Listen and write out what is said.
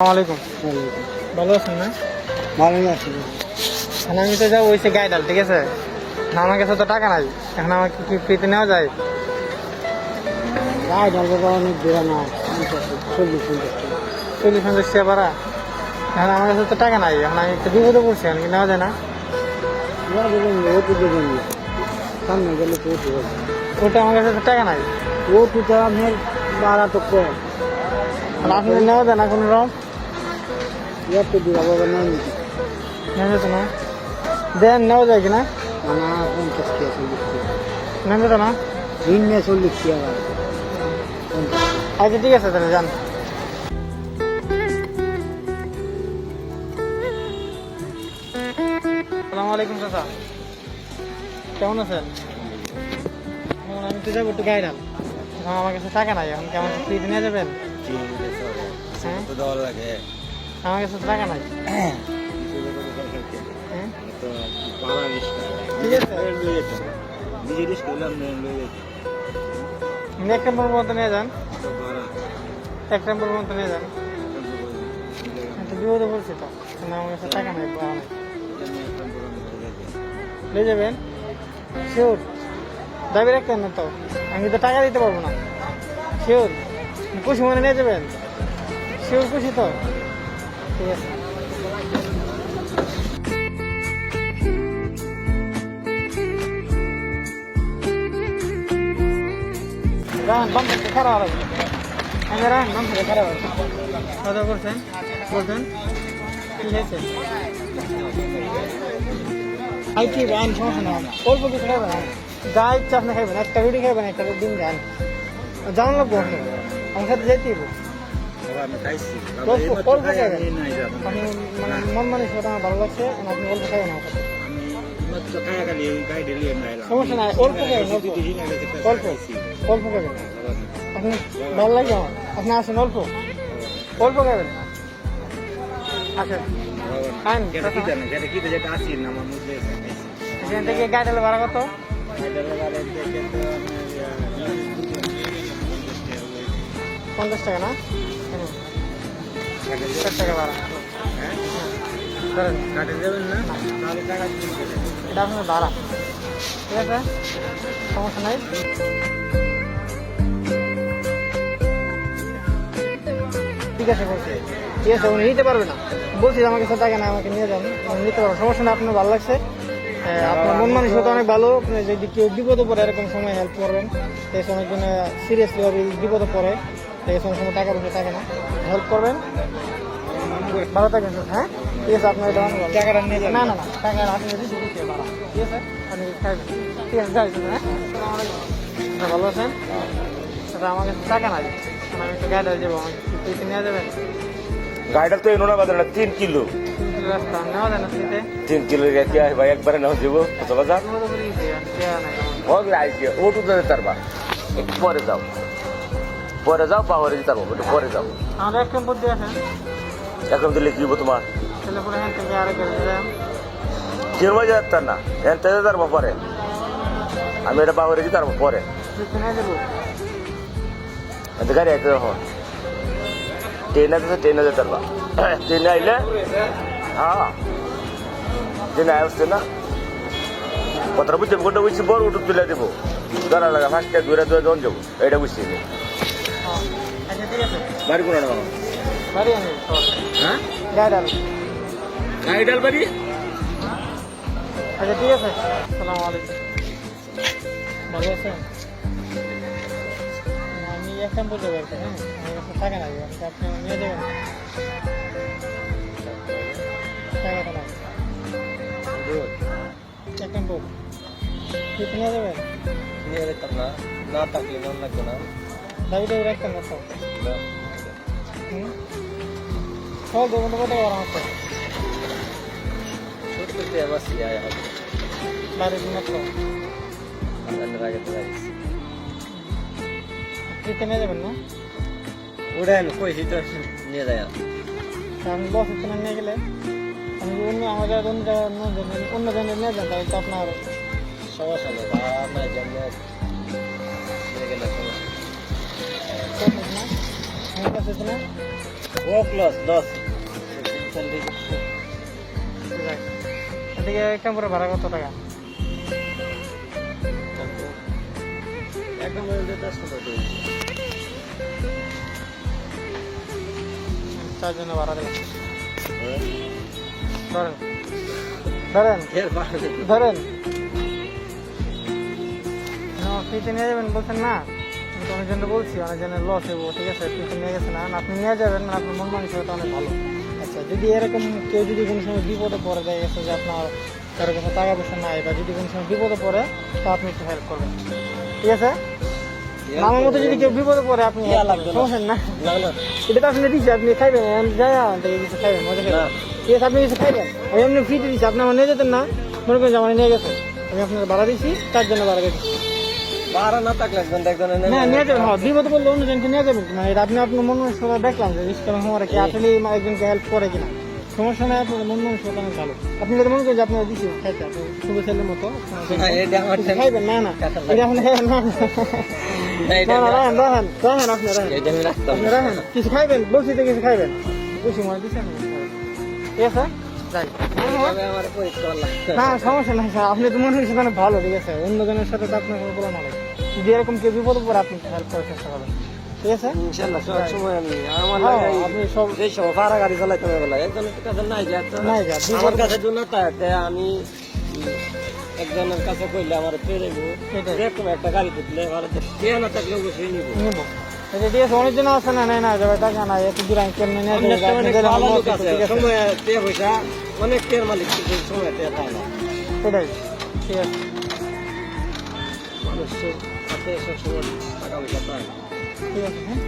আসসালামাইকুম ভালো আছেন না? ভালোই আছি। এখন আমি তো যাব ওইসে গাইডাল ঠিক আছে? না আমার কাছে তো টাকা নাই। এখন আমাকে কি ফ্রিতে নেওয়া যায়? গায়ে ডাল বাবা অনেক দূরে না চল্লিশ পঞ্চাশ টাকা। চল্লিশ পঞ্চাশ টাকা ভাড়া? এখন আমার কাছে তো টাকা নাই এখন আমি একটু বিপদে পড়ছি এখন নেওয়া যায় না? ওটু দেবেন না। সামনে গেলে তো ওটা আমার কাছে তো টাকা নাই। ওটুটা আপনার বাড়া তো কম। আপনি নেওয়া যায় না কোনো রকম? এত দূর বাবা নাই যেত না দেন নেওয়া যায় কিনা। আমার পঞ্চাশ টাকা চল্লিশ টাকা নেওয়া যেত না দিন নিয়ে চল্লিশ টাকা আচ্ছা ঠিক আছে তাহলে যান আসসালামু আলাইকুম চাচা। কেমন আছেন? আমি তো যাব একটু গাইডাল আমার কাছে টাকা নাই এখন কেমন ফ্রিতে নিয়ে যাবেন? হ্যাঁ? আমার কাছে টাকা নাই হ্যাঁ? এক নম্বর মতো নিয়ে যান। এক নম্বর মতো নিয়ে যান। বিপদে পড়ছি তো এখন আমার কাছে টাকা নাই পাওয়া নাই নিয়ে যাবেন? শিওর দাবি রাখতেন না তো আমি তো টাকা দিতে পারব না। শিওর খুশি মনে নিয়ে যাবেন? শিওর খুশি তো? ঠিক আছে রান বাম থেকে খারাপ হবে আমি রান বাম থেকে খারাপ হবে কথা বলছেন বলছেন কি হয়েছে আই কি আন সমস্যা না অল্প কিছু খাবেন যা ইচ্ছা আপনি খাইবেন একটা রুটি খাইবেন একটা ডিম খান জানান লাগবো আপনি আমার সাথে যেতে দিব অল্প মানে মন মানে আমার ভালো লাগছে আপনি অল্প আমার সাথে সমস্যা নাই অল্প খাইবেন অল্প অল্প অল্প আপনি ভালো লাগবে আমার আপনি আসেন অল্প অল্প খাইবেন আসেন এখান থেকে গাড়ি ভাড়া কত পঞ্চাশ টাকা না। ষাট টাকা ভাড়া। এটা আপনার ভাড়া। ঠিক আছে? সমস্যা নাই। ঠিক আছে বলছি। ঠিক আছে উনি নিতে পারবে না। বলছি যে আমার কাছে টাকা না আমাকে নিয়ে যান। নিতে পারবেন সমস্যা না আপনার ভালো লাগছে। আপনার মন মানসিকতা অনেক ভালো। আপনি যদি কেউ বিপদে পড়ে এরকম সময় হেল্প করবেন। সেই সময় সিরিয়াসলি বিপদে পড়ে। সেই সময় সময় টাকা পয়সা থাকে না। হেল্প করবেন? ভালো থাকবেন হ্যাঁ? ঠিক আছে আপনার। টাকাটা নিয়ে না না না টাকা আপনি ঠিক আছে? আপনি খাইবেন। ঠিক আছে যাই হ্যাঁ? ভালো আছেন? দাদা আমার কাছে টাকা নাই। আমি একটা গাড়ি যাব আমাকে ফ্রিতে নিয়ে যাবেন? গাড়িটা তো এনো না বাজার তিন কিলো। তিন কিলো রাস্তা নেওয়া যায় না ফ্রিতে তিন কিলো রেখে আয় ভাই একবারে নাও দেবো কত বাজার? বিপদে পড়ে গেছি পরে যাও পাওয়ারে দিতে পারব একটু পরে যাও আমাদের এক টেম্পো দিয়ে আসেন এখন দিলে কি হব তোমার ছেলে পরে হ্যাঁ থেকে আরেক কিরম বাজে যাচ্ছে না তেজে পারব পরে আমি এটা পাওয়ারে দিতে পারব পরে এতে গাড়ি আইতে দেখো ট্রেনে আছে ট্রেনে যেতে পারবা ট্রেনে আইলে হ্যাঁ ট্রেনে আসছে না কথা বুঝতে কোনটা বুঝছি বড় উঠে তুলে দেবো ধরা লাগা ফার্স্টে দূরে দূরে যখন যাব এটা বুঝছি বাড়ি কোনো হ্যাঁ? গাড়ি ডাল বাড়ি? আচ্ছা ঠিক আছে। আসসালামু আলাইকুম। ভালো আছেন? আমি এক টেম্পো যাব আর কি, হ্যাঁ? আমার কাছে টাকা নাই আপনি নিয়ে যাবেন টাকাটা নাই এক টেম্পো ফ্রিতে নিয়ে যাবেন নিয়ে যেতাম না না থাকলে মন লাগবে না। দাবিটা রাখতেন না তো হুম? সব দেবেন কত টাকা আমার তো ছোট করতে আমার সিয়ায় হবে বাড়ির মাত্র আপনার আগে তো যাচ্ছি। ফ্রিতে নিয়ে যাবেন না? উড়েন কইছি তো নিয়ে যায়। কারণ বস ওখানে নিয়ে গেলে। আমি অন্য আমাদের অন্য অন্য জনের নিয়ে যান তাহলে তো আপনার সমস্যা নেই আমরা জন্য এদিকে ভাড়া কত টাকা? একদম দশ টাকা। চার জন্য ভাড়া দিলাম ধরেন। ধরেন। ধরেন। ফ্রিতে নিয়ে যাবেন বলছেন না? আমি তো অনেকজন বলছি অনেকজনের লস হইব ঠিক আছে? ফ্রিতে নিয়ে গেছে না আপনি নিয়ে যাবেন মানে আপনার মন মানসিকতা অনেক ভালো। আচ্ছা যদি এরকম কেউ যদি কোনো সময় বিপদে পড়ে দেখা গেছে যে আপনার কারও কাছে টাকা পয়সা নাই বা যদি কোনো সময় বিপদে পড়ে তো আপনি একটু হেল্প করবেন। ঠিক আছে? আমার মতো যদি কেউ বিপদে পড়ে আপনি। সমস্যা না। এটা তো আপনি দিচ্ছি আপনি খাইবেন যাই থেকে কিছু খাইবেন মজা খাইবেন। ঠিক আছে আপনি কিছু খাইবেন। আমি এমনি ফ্রিতে দিচ্ছি আপনি আমার নিয়ে যেতেন না মনে করেন আমার নিয়ে গেছেন। আমি আপনার ভাড়া দিচ্ছি চার জন্য ভাড়া দিচ্ছি। বারা না থাকলে একজন একজনের না নিয়ে যাবেন হ্যাঁ বিপদ বললে অন্যজনকে নিয়ে যাবেন মানে এটা আপনি আপনার মন মানসিকতা দেখলাম যে রিস্ক হওয়ার কি আসলে একজনকে হেল্প করে কিনা? সমস্যা নাই আপনার মন মানসিকতা অনেক ভালো। আপনি যদি মনে করেন যে আপনার দিচ্ছি খাইতে আপনি শুভ ছেলের মতো আমার কিছু খাইবেন? না না। এটা আপনি না না, এটা না না রাখেন রাখেন রাখেন আপনি রাখেন এটা আমি রাখতাম। আপনি রাখেন কিছু খাইবেন? বলছি তো কিছু খাইবেন? বেশি মনে দিচ্ছেন ঠিক আছে না সমস্যা নাই স্যার। আপনি তো মনে হচ্ছে অনেক ভালো ঠিক আছে? অন্যজনের সাথে তো আপনার কোনো প্রবলেম নেই যদি এরকম কেউ বিপদ পড়ে আপনি হেল্প করার চেষ্টা করবেন। ঠিক আছে? ইনশাআল্লাহ সব সময় আমি আমার হ্যাঁ, লাগে আপনি সব এই সময় ভাড়া গাড়ি চালাইতে হবে বলে। একজনের কাছে নাই যে নাই যা, আমার কাছে জন্য থাকে আমি একজনের কাছে কইলে আমার পেয়ে যাব। এরকম একটা গাড়ি দিলে আমার না থাকলে অবশ্যই নিব। নেব। আছে অনেকজন আছে না? নেই না যাবে। টাকা নাই এত দূর কেমনে নিয়ে সময় তে পয়সা অনেক টের মালিক সময় তে পায় না। সেটাই। ঠিক আছে। মানুষ হাতে সবসময় টাকা পয়সা পায় না। ঠিক আছে হ্যাঁ?